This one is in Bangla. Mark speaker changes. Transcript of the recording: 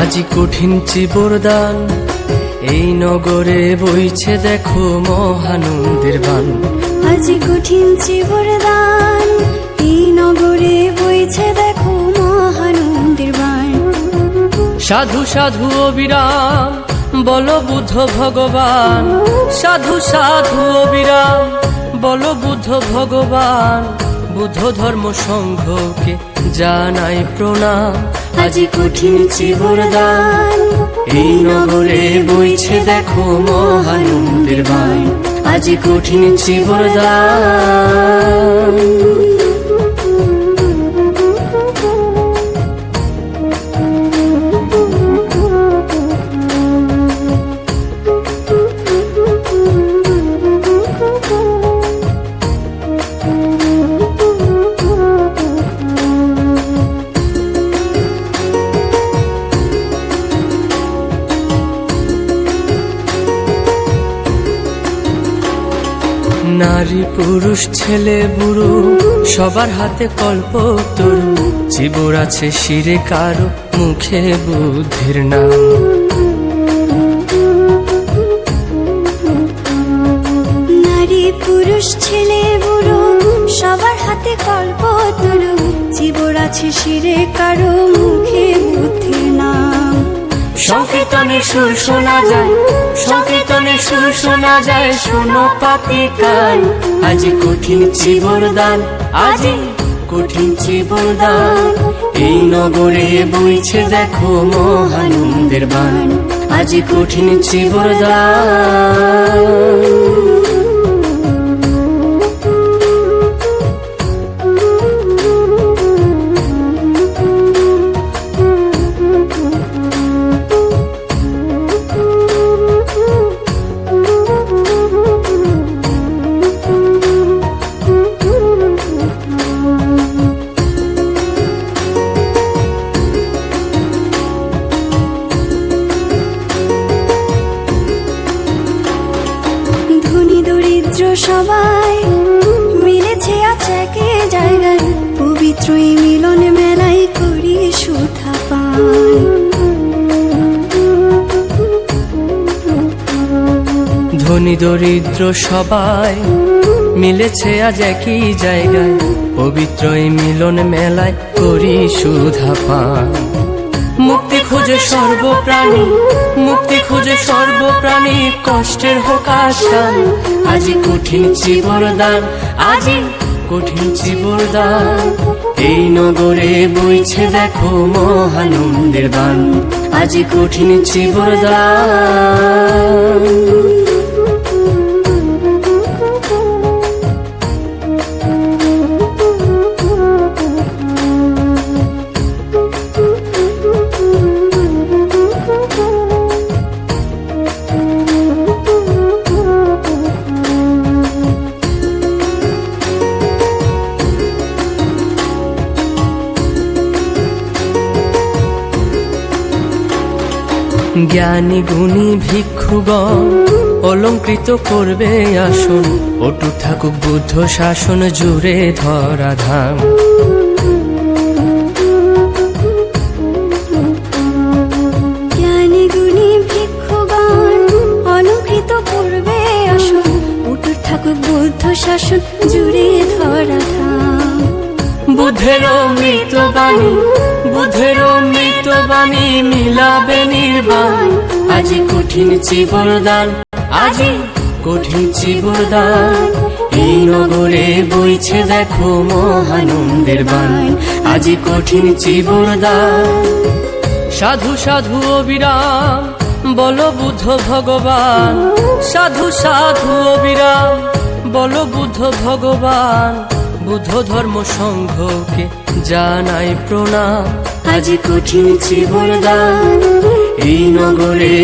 Speaker 1: আজি কঠিন চিবরদান। এই নগরে বইছে দেখো মহানন্দের বান।
Speaker 2: আজি কঠিন চিবরদান এই নগরে বইছে দেখো মহানন্দের বাণ
Speaker 1: সাধু সাধু অবিরাম বল বুদ্ধ ভগবান। সাধু সাধু অবিরাম বল বুদ্ধ ভগবান। বুদ্ধ ধর্ম সংঘকে জানাই প্রণাম।
Speaker 2: আজি কঠিন চিবরদান,
Speaker 1: এই নগরে বইছে দেখো মহানন্দের বান আজি কঠিন চিবরদান। নারী, পুরুষ, ছেলে, বুড়ো, সবার হাতে কল্প তরু। জীবর আছে শিরে কারও, মুখে বুদ্ধির নাম।
Speaker 2: নারী, পুরুষ, ছেলে, বুড়ো, সবার হাতে কল্প তরু। জীবর আছে শিরে কারও মুখে
Speaker 1: সংকীর্তনের সুর শোনা যায় সংকীর্তনে সুর শোনা যায়, শোনো পাপি কান আজ কঠিন চিবরদান আজি কঠিন চিবরদান এই নগরে বইছে দেখো মহানন্দের বান। আজ কঠিন জীবন
Speaker 2: ধনী দরিদ্র সবাই। মিলেছে জায়গায়। পবিত্র এই মিলন মেলায় করি সুথা পান
Speaker 1: ধনী দরিদ্র সবাই মিলেছে আজ একই জায়গায়। পবিত্র এই মিলন মেলায় করি সুধা পান মুক্তি খুঁজে সর্বপ্রাণী, মুক্তি খুঁজে সর্বপ্রাণী, কষ্টের হোক আসান আজি কঠিন চিবরদান আজি কঠিন চিবরদান এই নগরে বইছে দেখো মহানন্দের বান। আজি কঠিন চিবরদান জ্ঞানী গুণী ভিক্ষুগণ অলঙ্কৃত করবে আসন। অটু থাকুক বুদ্ধ শাসন জুড়ে ধরা ধাম
Speaker 2: জ্ঞানী গুণী ভিক্ষুগণ অলঙ্কৃত পূর্বে আসুন। উটুর থাকুক বুদ্ধ শাসন জুড়ে ধরা ধাম
Speaker 1: বুদ্ধের মৃত বাণী বুদ্ধের মৃত বাণী মিলাবে নির্বাণ। আজি কঠিন চিবরদান আজি কঠিন চিবরদান এই নগরে বইছে দেখো মহানন্দের বাণ। আজি কঠিন চিবরদান সাধু সাধু অবিরাম বল বুদ্ধ ভগবান। সাধু সাধু অবিরাম বল বুদ্ধ ভগবান। বুদ্ধ ধর্ম সংঘকে জানাই প্রণাম। আজ কঠিন চিবরদান এই নগরে